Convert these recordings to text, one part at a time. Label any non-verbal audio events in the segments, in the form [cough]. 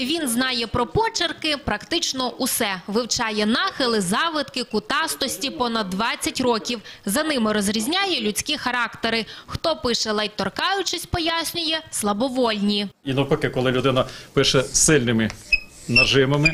Він знає про почерки практично усе. Вивчає нахили, завитки, кутастості понад 20 років. За ними розрізняє людські характери. Хто пише ледь торкаючись, пояснює – слабовольні. І навпаки, коли людина пише сильними нажимами,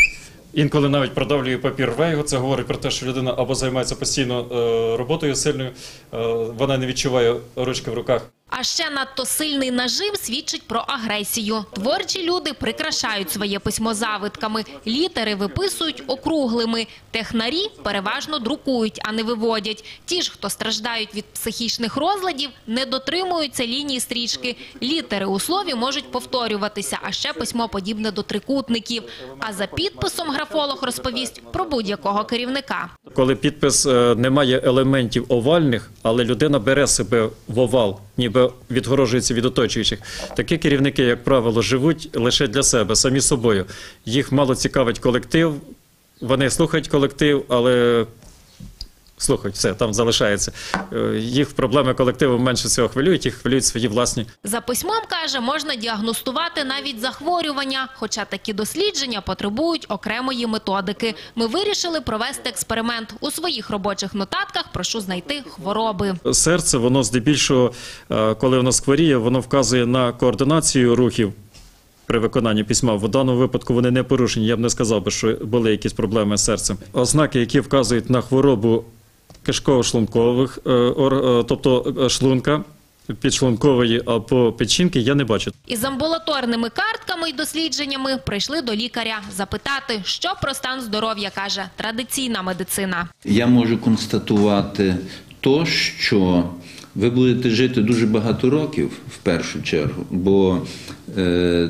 інколи навіть продавлює папір рве його, це говорить про те, що людина або займається постійно е, роботою сильною, е, вона не відчуває ручки в руках. А ще надто сильний нажим свідчить про агресію. Творчі люди прикрашають своє письмо завитками, літери виписують округлими. Технарі переважно друкують, а не виводять. Ті ж, хто страждають від психічних розладів, не дотримуються лінії стрічки. Літери у слові можуть повторюватися, а ще письмо подібне до трикутників. А за підписом графолог розповість про будь-якого керівника. Коли підпис е, не має елементів овальних, але людина бере себе в овал, ніби відгорожується від оточуючих. Такі керівники, як правило, живуть лише для себе, самі собою. Їх мало цікавить колектив, вони слухають колектив, але слухають, все, там залишається. Е, Їх проблеми колективу менше всього хвилюють, їх хвилюють свої власні. За письмом, каже, можна діагностувати навіть захворювання, хоча такі дослідження потребують окремої методики. Ми вирішили провести експеримент. У своїх робочих нотатках прошу знайти хвороби. Серце, воно здебільшого, е, коли воно скворіє, воно вказує на координацію рухів при виконанні письма. В даному випадку вони не порушені. Я б не сказав би, що були якісь проблеми з серцем. Ознаки, які вказують на хворобу кишково-шлункових, е, ор- е, тобто е, шлунка, підшлункової або печінки, я не бачу. Із амбулаторними картками й дослідженнями прийшли до лікаря запитати, що про стан здоров'я каже традиційна медицина. Я можу констатувати то, що ви будете жити дуже багато років в першу чергу, бо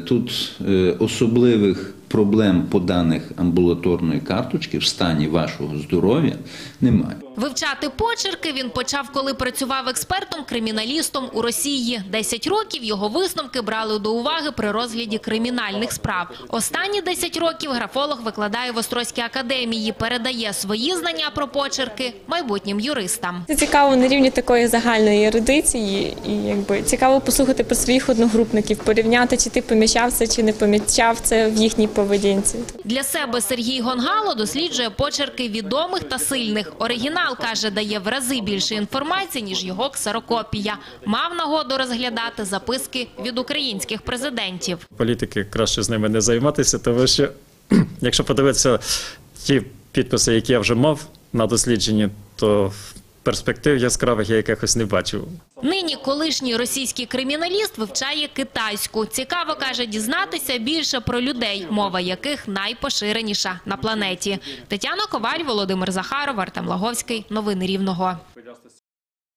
тут е, особливих проблем по даних амбулаторної карточки в стані вашого здоров'я немає. Вивчати почерки він почав, коли працював експертом-криміналістом у Росії. Десять років його висновки брали до уваги при розгляді кримінальних справ. Останні 10 років графолог викладає в Острозькій академії, передає свої знання про почерки майбутнім юристам. Це цікаво на рівні такої загальної ерудиції, і якби цікаво послухати про своїх одногрупників, порівняти, чи ти помічав це, чи не помічав це в їхній поведінці. Для себе Сергій Гонгало досліджує почерки відомих та сильних. Оригінал, каже, дає в рази більше інформації, ніж його ксерокопія. Мав нагоду розглядати записки від українських президентів. Політики краще з ними не займатися, тому що [clears throat] якщо подивитися ті підписи, які я вже мав на дослідженні, то перспектив яскравих я якихось не бачив. Нині колишній російський криміналіст вивчає китайську. Цікаво, каже, дізнатися більше про людей, мова яких найпоширеніша на планеті. Тетяна Коваль, Володимир Захаров, Артем Лаговський. Новини Рівного.